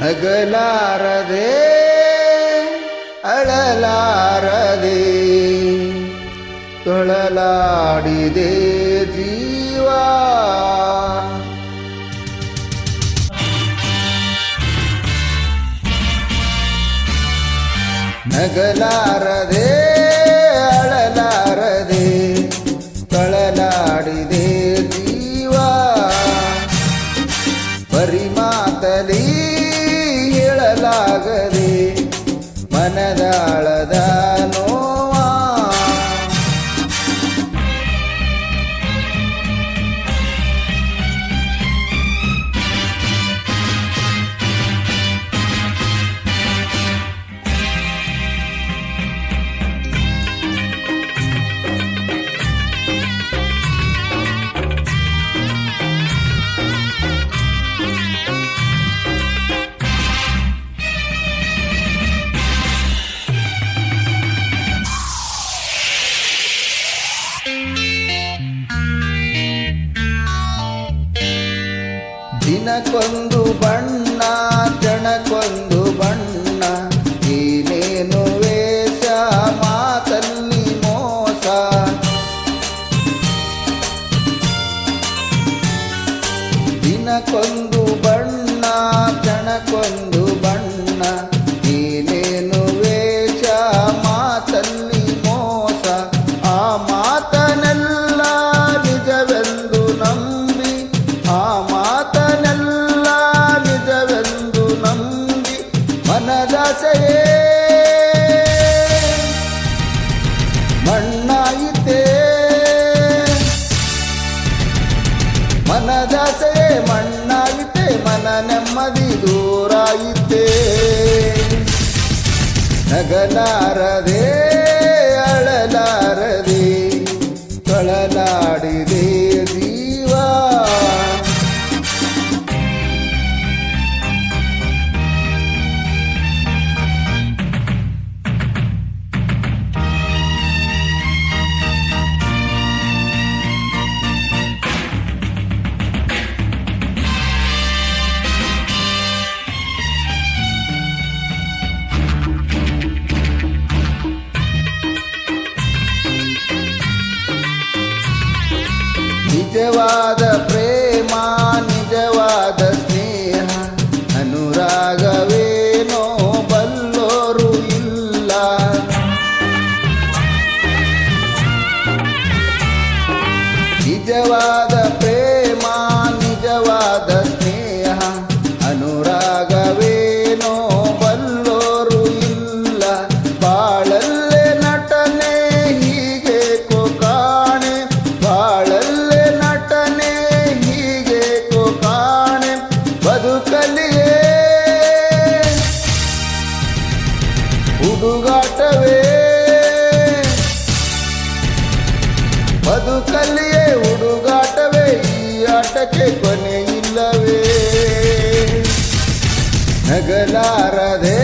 ನಗಲಾರದೆ ಅಳಲಾರದೆ ತೊಳಲಾಡಿದೆ ಜೀವ ನಗಲಾರದೆ ಅಳಲಾರದೆ ತೊಳಲಾಡಿದೆ அழதா? ದಿನಕ್ಕೊಂದು ಬಣ್ಣ ಕ್ಷಣಕ್ಕೊಂದು ಬಣ್ಣ. ಏನೇನು ವೇಷ ಮಾತಲ್ಲಿ ಮೋಸ. ದಿನಕ್ಕೊಂದು ಬಣ್ಣ ಕ್ಷಣಕ್ಕೊಂದು ಬಣ್ಣ. ಮನದಾಸೆ ಮಣ್ಣಾಗಿತ್ತೆ ಮನ ನೆಮ್ಮದಿ ದೂರಾಯಿತೆ ನಗಲಾರದೆ ಅಳಲಾರದೆ ತೊಳಲಾಡಿದೆ. ನಿಜವಾದ ಪ್ರೇಮ ನಿಜವಾದ ಸ್ನೇಹ. ಅನುರಾಗವೇನೋ ಬಲ್ಲೋರು ಇಲ್ಲ. ನಿಜವಾದ ಹುಡುಗಾಟವೇ ಬದುಕಲ್ಲಿಯೇ ಹುಡುಗಾಟವೇ ಈ ಆಟಕ್ಕೆ ಕೊನೆ ಇಲ್ಲವೇ ನಗಲಾರದೆ